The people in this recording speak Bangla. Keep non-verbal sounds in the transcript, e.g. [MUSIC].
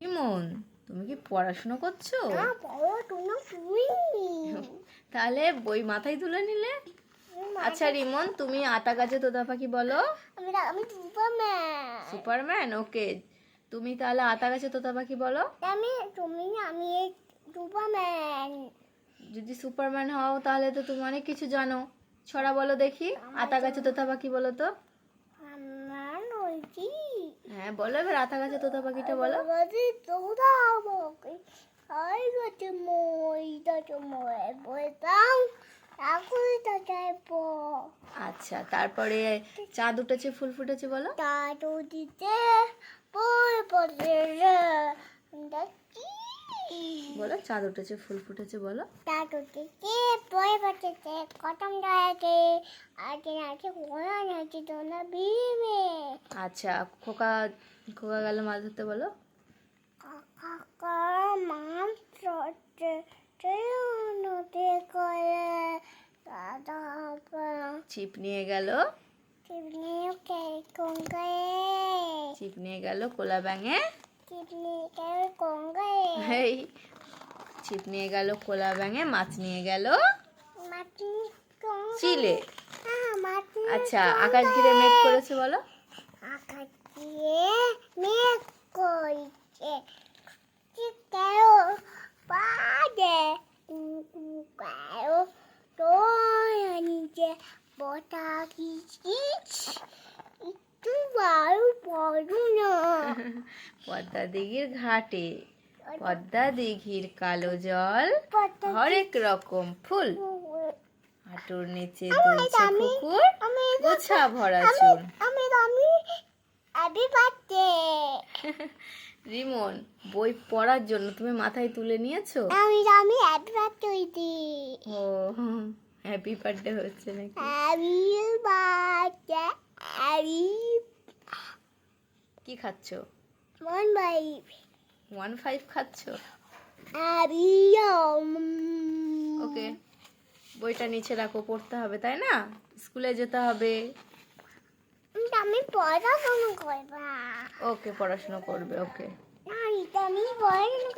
ইমন তুমি কি পড়াশোনা করছ? তাহলে বই মাথায় তুলে নিলে? আচ্ছা রিমন তুমি আতা গাছে তোতা পাখি বলো। আমি সুপারম্যান। সুপারম্যান? ওকে। তুমি তাহলে আতা গাছে তোতা পাখি বলো। আমি তুমি আমি সুপারম্যান। যদি সুপারম্যান হও তাহলে তো তুমি অনেক কিছু জানো। ছড়া বলো দেখি। আতা গাছে তোতা পাখি বলো তো। আমার নইছি হ্যাঁ বলো এবার আতা গাছে তোতা পাখিটা বলো। তোরা আমাকে আই গেছে মই দাঁড়ো মই বলতাম এখনই তো যাইবো। আচ্ছা তারপরে চাঁদ উঠেছে ফুল ফুটেছে বলো। চাঁদ উঠেছে ফুল দেখি বলো চাঁদ উঠেছে ফুল ফুটেছে বলো। দাদু দিতে বই বসেছে কটম গায়েছে আজকে আছে কোনা আছে তোনা বিবে আচ্ছা খোকা খোকা গেল মাছ ধরতে বলো। কাকা মাছ ধরতে নদী করে দাদা ছিপ নিয়ে গেল। চিপনি কে কঙ্গে ছিপ নিয়ে গেল কোলা ব্যাঙে। চিপনি কে কঙ্গে এই ছিপ নিয়ে গেল কোলা ব্যাঙে মাছ নিয়ে গেল। চিলে। আচ্ছা আকাশ ঘিরে মেঘ করেছে বলো। আকাশ দিয়ে মেঘ করেছে পদ্মা দিঘির ঘাটে। পদ্মা দিঘির কালো জল হরেক রকম ফুল। হাঁটুর নিচে দুলছে পুকুর গোছা ভরা চুল। [LAUGHS] রিমন বই পড়ার জন্য তুমি মাথায় তুলে নিয়েছো? আমি আমি হ্যাপি বার্থডে ও হ্যাপি বার্থডে হচ্ছে নাকি? হ্যাপি বার্থডে হ্যাপি কি খাচ্ছো? ওয়ান বাই ওয়ান ফাইভ খাচ্ছো? ওকে বইটা নিচে রাখো পড়তে হবে তাই না? স্কুলে যেতে হবে। আমি পড়াশোনা করবা। ওকে পড়াশোনা করবে ওকে। আমি পড়াশোনা